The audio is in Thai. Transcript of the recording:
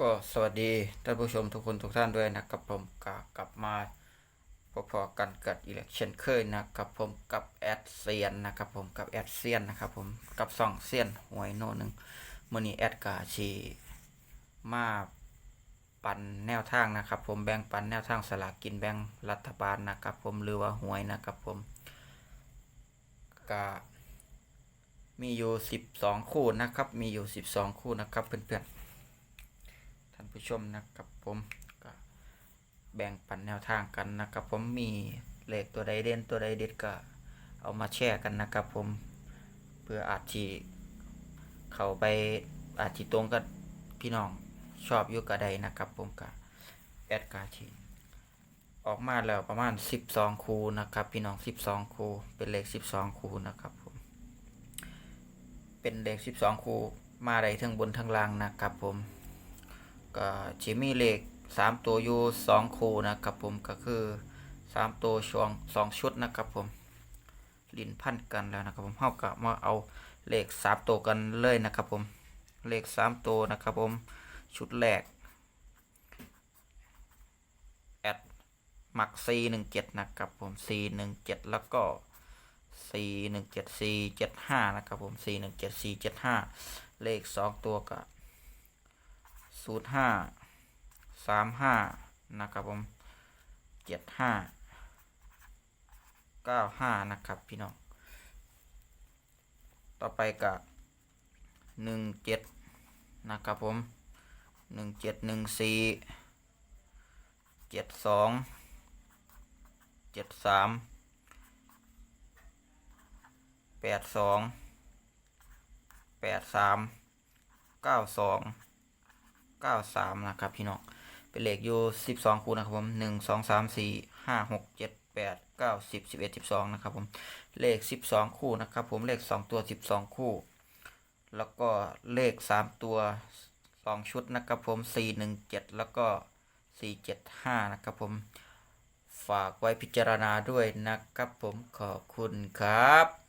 ก็สวัสดีท่านผู้ชมทุกคนทุกท่านด้วยนะครับผมกกลับมาพอๆกันกับอีเล็กเช่นเคยนะครับผมกับแอดเซียนนะครับผมกับแอดเซียนนะครับผมกับสองเซียนหวยโน่หนึ่งมื่อนี้แอดกาชีมาปันแนวทางนะครับ ผมแบ่งปันแนวทางสลากกินแบ่งรัฐบาลนะครับ ผมหรือว่าหวยนะครับผมก็มีอยู่สิบสองคู่นะครับ มีอยู่สิบสองคู่นะครับเพื่อนๆท่าน ผู้ชมนะครับผมก็แบ่งปันแนวทางกันนะครับผมมีเลขตัวใดเด่นตัวใดเด็ดก็เอามาแชร์กันนะครับผมเพื่ออาจที่เข้าไปอาจที่ตรงกับพี่น้องชอบอยู่กับใดนะครับผมก็แอดการทีออกมาแล้วประมาณ 12 คูนะครับ พี่น้อง 12 คู เป็นเลข 12 คูนะครับผมเป็นเลข 12 คูมาได้ทั้งบนทั้งล่างนะครับผม ก็จะมีเลขสามตัวอยู่สองคู่นะครับผมก็คือสามตัวช่วงสองชุดนะครับผมลินพันกันแล้วนะครับผมเท่ากับมาเอาเลขสามตัวกันเลยนะครับผมเลขสามตัวนะครับผมชุดแรกแอดมักซีหนึ่งเจ็ดนะครับผมซีหนึ่งเจ็ดแล้วก็ซีหนึ่งเจ็ดซีเจ็ดห้านะครับผมซีหนึ่งเจ็ดซีเจ็ดห้าเลขสองตัวกับ ศูนย์ห้าสามห้านะครับผมเจ็ดห้าเก้าห้านะครับพี่น้อง ต่อไปกับหนึ่งเจ็ดนะครับผมหนึ่งเจ็ดหนึ่งสี่เจ็ดสองเจ็ดสามแปดสองแปดสามเก้าสอง เก้าสามนะครับพี่น้องเป็นเลขอยู่สิบสองคู่นะครับผมหนึ่งสองสามสี่ห้าหกเจ็ดแปดเก้าสิบสิบเอ็ดสิบสองนะครับผมเลขสิบสองคู่นะครับผมเลขสองตัวสิบสองคู่ แล้วก็เลขสามตัวสองชุดนะครับผมสี่หนึ่งเจ็ดแล้วก็สี่เจ็ดห้านะครับผมฝากไว้พิจารณาด้วยนะครับผมขอบคุณครับ